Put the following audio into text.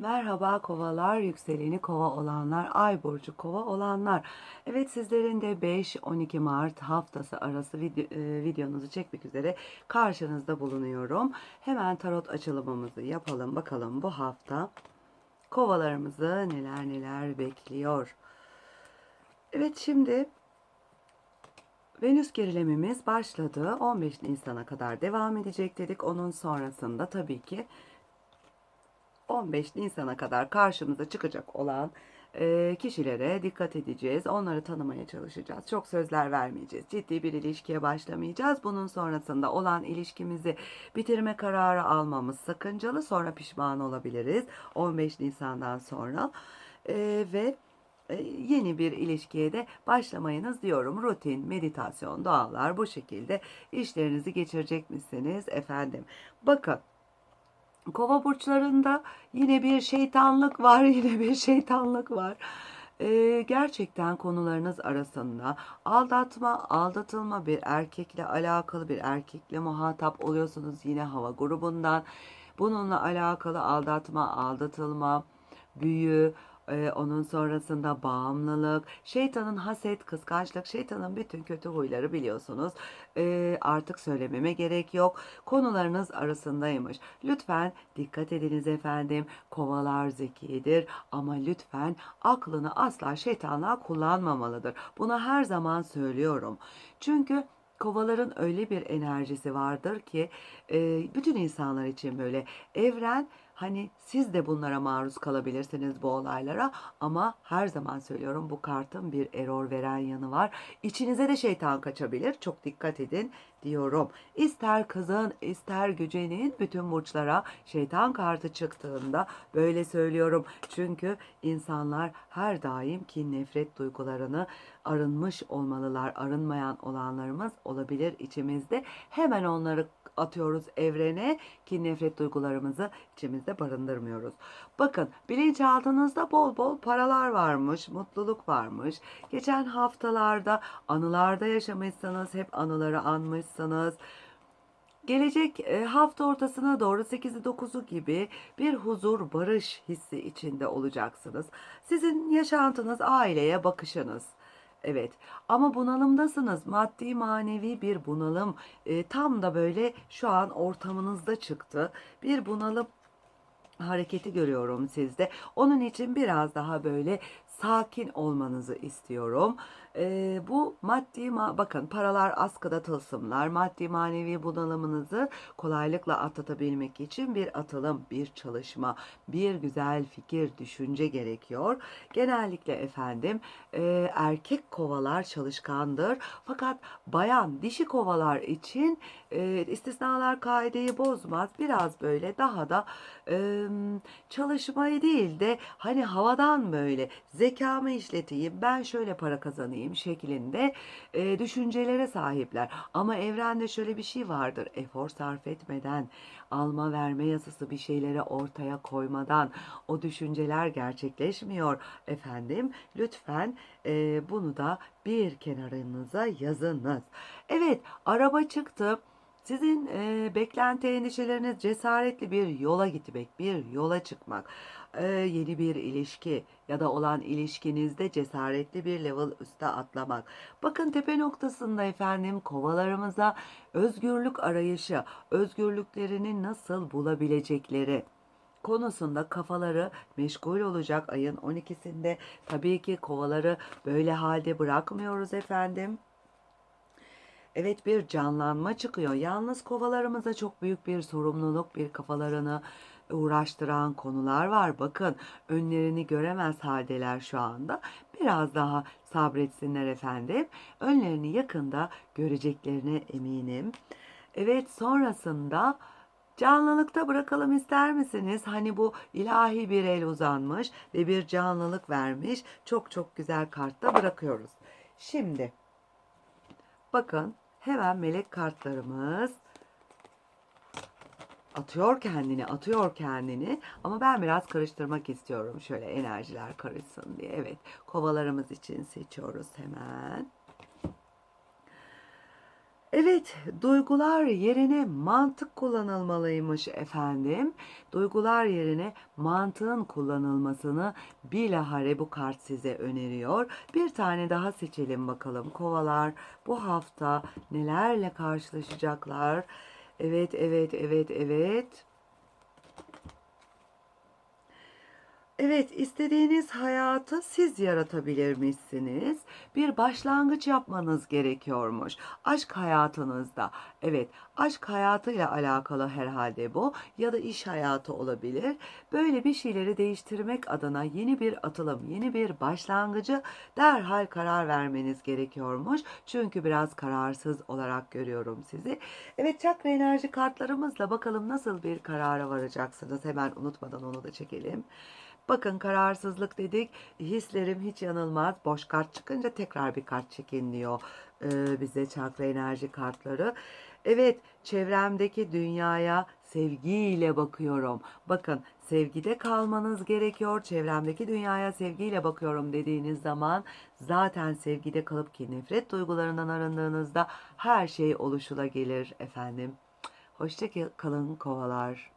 Merhaba kovalar, yükseleni kova olanlar, ay burcu kova olanlar. Evet sizlerin de 5-12 Mart haftası arası video, e, videonuzu çekmek üzere karşınızda bulunuyorum. Hemen tarot açılımımızı yapalım bakalım bu hafta kovalarımızı neler neler bekliyor. Evet şimdi Venüs gerilemimiz başladı. 15 Nisan'a kadar devam edecek dedik. Onun sonrasında tabii ki 15 Nisan'a kadar karşımıza çıkacak olan e, kişilere dikkat edeceğiz. Onları tanımaya çalışacağız. Çok sözler vermeyeceğiz. Ciddi bir ilişkiye başlamayacağız. Bunun sonrasında olan ilişkimizi bitirme kararı almamız sakıncalı. Sonra pişman olabiliriz. 15 Nisan'dan sonra. E, ve e, yeni bir ilişkiye de başlamayınız diyorum. Rutin, meditasyon, dualar bu şekilde işlerinizi geçirecek misiniz efendim? Bakın Kova burçlarında yine bir şeytanlık var, yine bir şeytanlık var. Ee, gerçekten konularınız arasında aldatma, aldatılma bir erkekle alakalı bir erkekle muhatap oluyorsunuz yine hava grubundan. Bununla alakalı aldatma, aldatılma, büyü, ee, onun sonrasında bağımlılık, şeytanın haset, kıskançlık, şeytanın bütün kötü huyları biliyorsunuz. Ee, artık söylememe gerek yok. Konularınız arasındaymış. Lütfen dikkat ediniz efendim. Kovalar zekidir ama lütfen aklını asla şeytanlığa kullanmamalıdır. Bunu her zaman söylüyorum. Çünkü kovaların öyle bir enerjisi vardır ki bütün insanlar için böyle evren Hani siz de bunlara maruz kalabilirsiniz bu olaylara ama her zaman söylüyorum bu kartın bir error veren yanı var. İçinize de şeytan kaçabilir. Çok dikkat edin diyorum. İster kızın ister gücenin bütün burçlara şeytan kartı çıktığında böyle söylüyorum. Çünkü insanlar her daim ki nefret duygularını arınmış olmalılar. Arınmayan olanlarımız olabilir içimizde. Hemen onları atıyoruz evrene ki nefret duygularımızı içimizde barındırmıyoruz. Bakın bilinçaltınızda bol bol paralar varmış, mutluluk varmış. Geçen haftalarda anılarda yaşamışsınız, hep anıları anmışsınız. Gelecek e, hafta ortasına doğru 8'i 9'u gibi bir huzur, barış hissi içinde olacaksınız. Sizin yaşantınız, aileye bakışınız, Evet ama bunalımdasınız. Maddi manevi bir bunalım e, tam da böyle şu an ortamınızda çıktı. Bir bunalım hareketi görüyorum sizde. Onun için biraz daha böyle sakin olmanızı istiyorum. Ee, bu maddi ma- bakın paralar askıda tılsımlar maddi manevi bunalımınızı kolaylıkla atlatabilmek için bir atılım, bir çalışma, bir güzel fikir, düşünce gerekiyor. Genellikle efendim e, erkek kovalar çalışkandır fakat bayan dişi kovalar için e, istisnalar kaideyi bozmaz. Biraz böyle daha da e, çalışmayı değil de hani havadan böyle zekamı işleteyim ben şöyle para kazanayım şeklinde e, düşüncelere sahipler. Ama evrende şöyle bir şey vardır. Efor sarf etmeden, alma verme yasası bir şeyleri ortaya koymadan o düşünceler gerçekleşmiyor efendim. Lütfen e, bunu da bir kenarınıza yazınız. Evet araba çıktı. Sizin e, beklenti endişeleriniz cesaretli bir yola gitmek, bir yola çıkmak, e, yeni bir ilişki ya da olan ilişkinizde cesaretli bir level üste atlamak. Bakın tepe noktasında efendim kovalarımıza özgürlük arayışı, özgürlüklerini nasıl bulabilecekleri konusunda kafaları meşgul olacak ayın 12'sinde. Tabii ki kovaları böyle halde bırakmıyoruz efendim. Evet bir canlanma çıkıyor. Yalnız kovalarımıza çok büyük bir sorumluluk, bir kafalarını uğraştıran konular var. Bakın önlerini göremez haldeler şu anda. Biraz daha sabretsinler efendim. Önlerini yakında göreceklerine eminim. Evet sonrasında Canlılıkta bırakalım ister misiniz? Hani bu ilahi bir el uzanmış ve bir canlılık vermiş. Çok çok güzel kartta bırakıyoruz. Şimdi bakın hemen melek kartlarımız atıyor kendini, atıyor kendini. Ama ben biraz karıştırmak istiyorum. Şöyle enerjiler karışsın diye. Evet, kovalarımız için seçiyoruz hemen. Evet, duygular yerine mantık kullanılmalıymış efendim. Duygular yerine mantığın kullanılmasını bilahare bu kart size öneriyor. Bir tane daha seçelim bakalım. Kovalar bu hafta nelerle karşılaşacaklar? Evet, evet, evet, evet. Evet, istediğiniz hayatı siz yaratabilirmişsiniz. Bir başlangıç yapmanız gerekiyormuş. Aşk hayatınızda. Evet, aşk hayatıyla alakalı herhalde bu ya da iş hayatı olabilir. Böyle bir şeyleri değiştirmek adına yeni bir atılım, yeni bir başlangıcı derhal karar vermeniz gerekiyormuş. Çünkü biraz kararsız olarak görüyorum sizi. Evet, çakra enerji kartlarımızla bakalım nasıl bir karara varacaksınız. Hemen unutmadan onu da çekelim. Bakın kararsızlık dedik. Hislerim hiç yanılmaz. Boş kart çıkınca tekrar bir kart çekin diyor ee, bize çakra enerji kartları. Evet, çevremdeki dünyaya sevgiyle bakıyorum. Bakın, sevgide kalmanız gerekiyor. Çevremdeki dünyaya sevgiyle bakıyorum dediğiniz zaman zaten sevgide kalıp ki nefret duygularından arındığınızda her şey oluşula gelir efendim. Hoşça kalın kovalar.